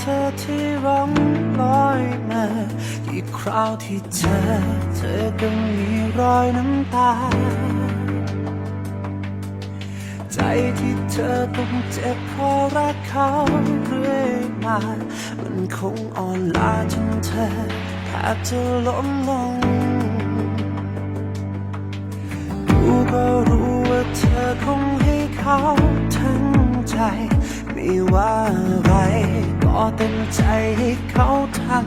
เธอที่ร้องลอยมาอีกคราวที่เจอเธอก็มีรอยน้ำตา ใจที่เธอต้องเจ็บเพราะรักเขาเรื่อยมา มันคงอ่อนล้าจนเธอแทบจะล้มลงดูก็รู้ว่าเธอคงให้เขาทั้งใจไม่ว่า เต็มใจให้เขาทำ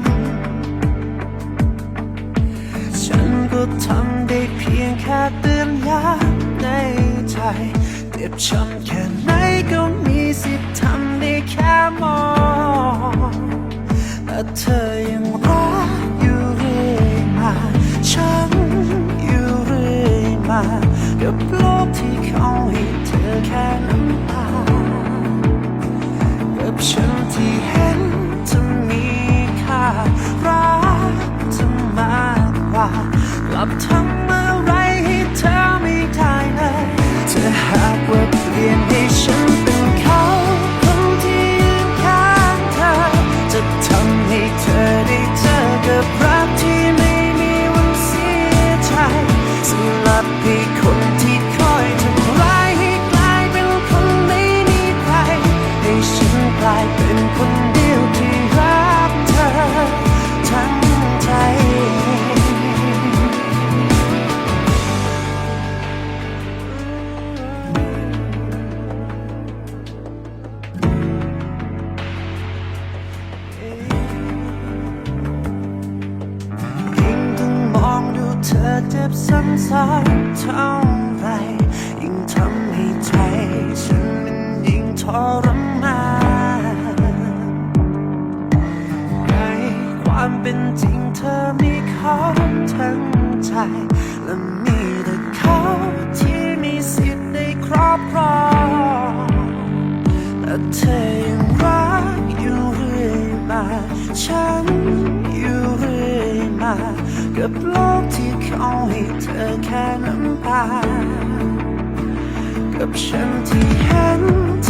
ฉันก็ทำได้เพียงแค่เตือนย้ำในใจเจ็บช้ำแค่ไหนก็มีสิทธิ์ทำได้แค่มองแต่เธอยังรักอยู่เรื่อยมาฉันอยู่เรื่อยมากับโลกที่เขาให้เธอแค่น้ำตา กลับทำอะไรให้เธอไม่ได้เลยจะหากว่าเปลี่ยนให้ฉันเป็นเขาคนที่ยืนข้างเธอ จะทำให้เธอได้เจอกับรักที่ไม่มีวันเสียใจสำหรับให้คนที่ เจ็บซ้ำๆเท่าไรยิ่งทำให้ใจฉันมันยิ่งทรมานในความเป็นจริงเธอมีเขาทั้งใจ และมีแต่เขาที่มีสิทธิ์ได้ครอบครองแต่เธอยังรักอยู่เรื่อยมาฉัน มา กับโลกที่เขาให้เธอแค่น้ำตากับฉันที่เห็นเธ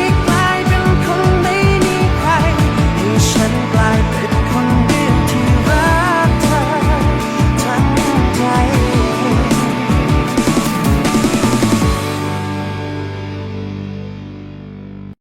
้